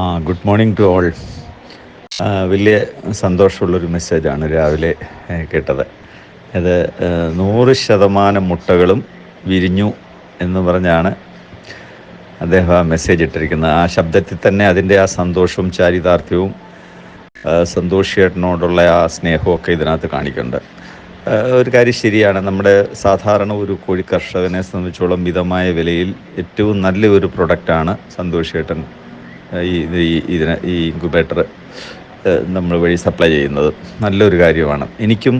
ആ good morning to all വലിയ സന്തോഷമുള്ളൊരു മെസ്സേജാണ് രാവിലെ കേട്ടത്. ഇത് നൂറ് ശതമാനം മുട്ടകളും വിരിഞ്ഞു എന്ന് പറഞ്ഞാണ് അദ്ദേഹം ആ മെസ്സേജ് ഇട്ടിരിക്കുന്നത്. ആ ശബ്ദത്തിൽ തന്നെ അതിന്റെ ആ സന്തോഷവും ചാരിതാർത്ഥ്യവും ആ, സന്തോഷ് ചേട്ടനോടുള്ള ആ സ്നേഹമൊക്കെ ഇതിനകത്ത് കാണിക്കുന്നുണ്ട്. ഒരു കാര്യം ശരിയാണ്. നമ്മുടെ സാധാരണ ഒരു കോഴി കർഷകനെ സംബന്ധിച്ചോളം മിതമായ വിലയിൽ ഏറ്റവും നല്ല ഒരു പ്രൊഡക്റ്റാണ് സന്തോഷ് ചേട്ടൻ ആ, ഈ ഇത് ഈ ഇതിന് ഈ ഇൻക്യുബേറ്റർ നമ്മൾ വഴി സപ്ലൈ ചെയ്യുന്നത്. നല്ലൊരു കാര്യമാണ്. എനിക്കും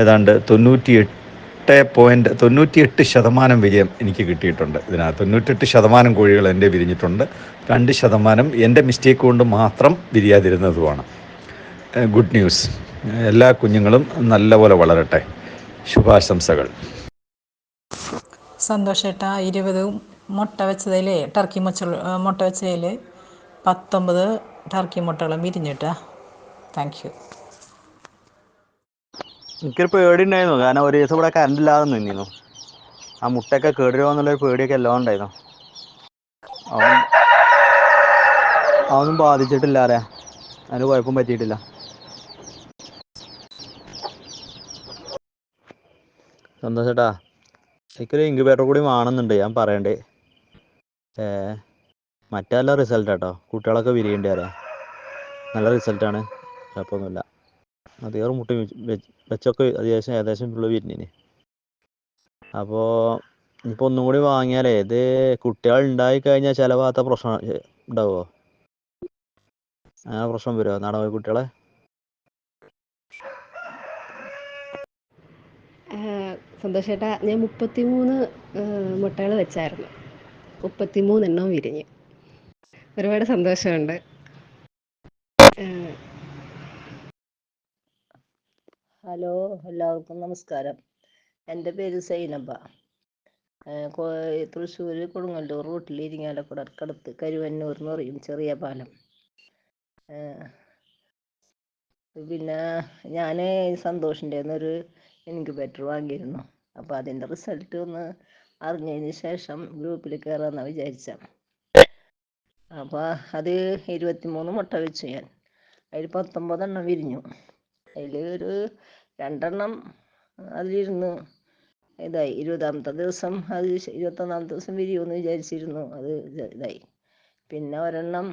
ഏതാണ്ട് തൊണ്ണൂറ്റി എട്ട് പോയിന്റ് തൊണ്ണൂറ്റിയെട്ട് ശതമാനം വിജയം എനിക്ക് കിട്ടിയിട്ടുണ്ട് ഇതിനകത്ത്. തൊണ്ണൂറ്റെട്ട് ശതമാനം കോഴികൾ എന്റെ വിരിഞ്ഞിട്ടുണ്ട്. രണ്ട് ശതമാനം എന്റെ മിസ്റ്റേക്ക് കൊണ്ട് മാത്രം വിരിയാതിരുന്നതുമാണ്. ഗുഡ് ന്യൂസ് എല്ലാ കുഞ്ഞുങ്ങളും നല്ലപോലെ വളരട്ടെ. ശുഭാശംസകൾ. സന്തോഷേട്ട ഇരുപതും മുട്ട വെച്ചതിൽ ടർക്കി മുച്ച മുട്ട വെച്ചതിൽ പത്തൊമ്പത് ടർക്കി മുട്ടകളും വിരിഞ്ഞിട്ടാ. താങ്ക് യു എനിക്കൊരു പേടി ഉണ്ടായിരുന്നു കാരണം ഒരു ദിവസം ഇവിടെ കറണ്ട് ഇല്ലാതെ നിന്നിരുന്നു. ആ മുട്ടയൊക്കെ കേടുവരുമോ എന്നുള്ളൊരു പേടിയൊക്കെ എല്ലാം ഉണ്ടായിരുന്നു അതൊന്നും ബാധിച്ചിട്ടില്ല അറിയാ അതിന് കുഴപ്പം പറ്റിയിട്ടില്ല. സന്തോഷേട്ടാ എനിക്കൊരു ഇൻക്യുബേറ്റർ കൂടി വേണമെന്നുണ്ട്. ഞാൻ പറയണ്ടേ. ഏ മറ്റല്ല റിസൾട്ട് കേട്ടോ കുട്ടികളൊക്കെ വിരിയേണ്ടി വരാം. നല്ല റിസൾട്ടാണ് കുഴപ്പമൊന്നുമില്ല. അധികം മുട്ട വെച്ചൊക്കെ അത്യാവശ്യം ഏകദേശം ഫുള്ള് വിരിഞ്ഞിന്. അപ്പോൾ ഇപ്പൊ ഒന്നും കൂടി വാങ്ങിയാലേ ഇത് കുട്ടികൾ ഉണ്ടായി കഴിഞ്ഞാൽ ചിലവാത്ത പ്രശ്നം ഉണ്ടാവുമോ അങ്ങനെ പ്രശ്നം വരുമോ നാടൻ കുട്ടികളെ? സന്തോഷേട്ടാ ഞാൻ മുപ്പത്തിമൂന്ന് മുട്ടകൾ വെച്ചായിരുന്നു. മുപ്പത്തിമൂന്നെണ്ണം വിരിഞ്ഞ്. ഒരുപാട് സന്തോഷമുണ്ട്. ഹലോ എല്ലാവർക്കും നമസ്കാരം. എന്റെ പേര് സൈനബ. തൃശ്ശൂർ കൊടുങ്ങല്ലൂർ റൂട്ടിൽ ഇരിങ്ങാലക്കുടക്കടുത്ത് കരുവന്നൂർ എന്ന് പറയും ചെറിയ പാലം. പിന്നെ ഞാൻ സന്തോഷിന്റെ ഒരു ബെറ്റർ വാങ്ങിയിരുന്നു. അപ്പോൾ അതിന്റെ റിസൾട്ട് ഒന്ന് അറിഞ്ഞതിന് ശേഷം ഗ്രൂപ്പിൽ കയറാമെന്നാണ് വിചാരിച്ചത് അപ്പോൾ അത് ഇരുപത്തിമൂന്ന് മുട്ട വെച്ചു ഞാൻ. അതിൽ പത്തൊമ്പതെണ്ണം വിരിഞ്ഞു. അതിൽ ഒരു രണ്ടെണ്ണം അതിലിരുന്ന് ഇതായി. ഇരുപതാമത്തെ ദിവസം അത് ഇരുപത്തൊന്നാമത്തെ ദിവസം വിരിയുമെന്ന് വിചാരിച്ചിരുന്നു. അത് ഇതായി. പിന്നെ ഒരെണ്ണം